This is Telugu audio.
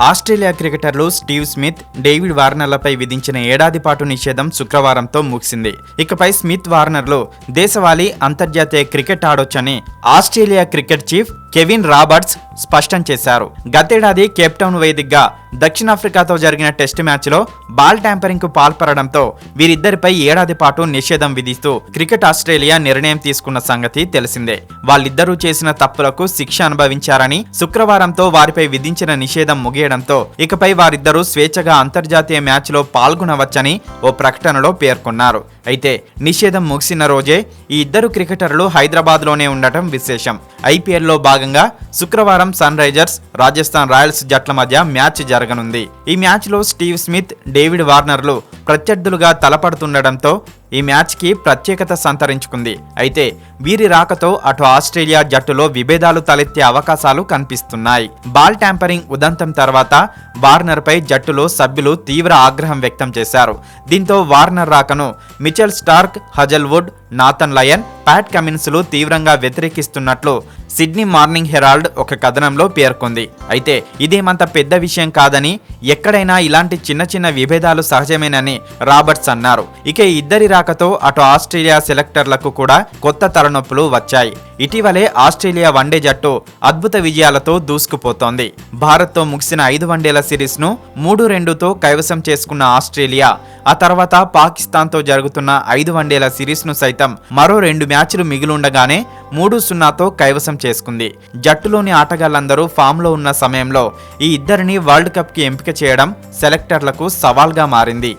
ఆస్ట్రేలియా క్రికెటర్లు స్టీవ్ స్మిత్ డేవిడ్ వార్నర్లపై విధించిన ఏడాది పాటు నిషేధం శుక్రవారంతో ముగిసింది. ఇకపై స్మిత్ వార్నర్లు దేశవాళీ అంతర్జాతీయ cricket ఆడొచ్చని Australia cricket chief Kevin Roberts స్పష్టం చేశారు. గతేడాది కేప్టౌన్ వేదికగా దక్షిణాఫ్రికాతో జరిగిన టెస్ట్ మ్యాచ్లో బాల్ ట్యాంపరింగ్కు పాల్పడడంతో వీరిద్దరిపై ఏడాది పాటు నిషేధం విధిస్తూ క్రికెట్ ఆస్ట్రేలియా నిర్ణయం తీసుకున్న సంగతి తెలిసిందే. వాళ్ళిద్దరూ చేసిన తప్పులకు శిక్ష అనుభవించారని శుక్రవారంతో వారిపై విధించిన నిషేధం ముగియడంతో ఇకపై వారిద్దరూ స్వేచ్ఛగా అంతర్జాతీయ మ్యాచ్లో పాల్గొనవచ్చని ఓ ప్రకటనలో పేర్కొన్నారు. అయితే నిషేధం ముగిసిన రోజే ఈ ఇద్దరు క్రికెటర్లు హైదరాబాద్లోనే ఉండటం విశేషం. ఐపీఎల్లో భాగంగా శుక్రవారం సన్ రైజర్స్ రాజస్థాన్ రాయల్స్ జట్ల మధ్య మ్యాచ్ జరగనుంది. ఈ మ్యాచ్లో స్టీవ్ స్మిత్ డేవిడ్ వార్నర్లు ప్రత్యర్థులుగా తలపడుతుండటంతో ఈ మ్యాచ్కి ప్రత్యేకత సంతరించుకుంది. అయితే వీరి రాకతో అటు ఆస్ట్రేలియా జట్టులో విభేదాలు తలెత్తే అవకాశాలు కనిపిస్తున్నాయి. బాల్ ట్యాంపరింగ్ ఉదంతం తర్వాత వార్నర్పై జట్టులో సభ్యులు తీవ్ర ఆగ్రహం వ్యక్తం చేశారు. దీంతో వార్నర్ రాకను Mitchell Starc Hazlewood Nathan Lyon Pat కమిన్స్లు తీవ్రంగా వ్యతిరేకిస్తున్నట్లు సిడ్నీ మార్నింగ్ హెరాల్డ్ ఒక కథనంలో పేర్కొంది. అయితే ఇదేమంత పెద్ద విషయం కాదని ఎక్కడైనా ఇలాంటి చిన్న చిన్న విభేదాలు సహజమేనని రాబర్ట్స్ అన్నారు. ఇక ఇద్దరి రాక రాకతో అటు ఆస్ట్రేలియా సెలెక్టర్లకు కూడా కొత్త తలనొప్పులు వచ్చాయి. ఇటీవలే ఆస్ట్రేలియా వన్డే జట్టు అద్భుత విజయాలతో దూసుకుపోతోంది. భారత్తో ముగిసిన ఐదు వన్డేల సిరీస్ను మూడు రెండుతో కైవసం చేసుకున్న ఆస్ట్రేలియా ఆ తర్వాత పాకిస్తాన్తో జరుగుతున్న ఐదు వన్డేల సిరీస్ను సైతం మరో రెండు మ్యాచ్లు మిగిలుండగానే మూడు సున్నాతో కైవసం చేసుకుంది. జట్టులోని ఆటగాళ్ళందరూ ఫామ్లో ఉన్న సమయంలో ఈ ఇద్దరిని వరల్డ్ కప్కి ఎంపిక చేయడం సెలెక్టర్లకు సవాల్గా మారింది.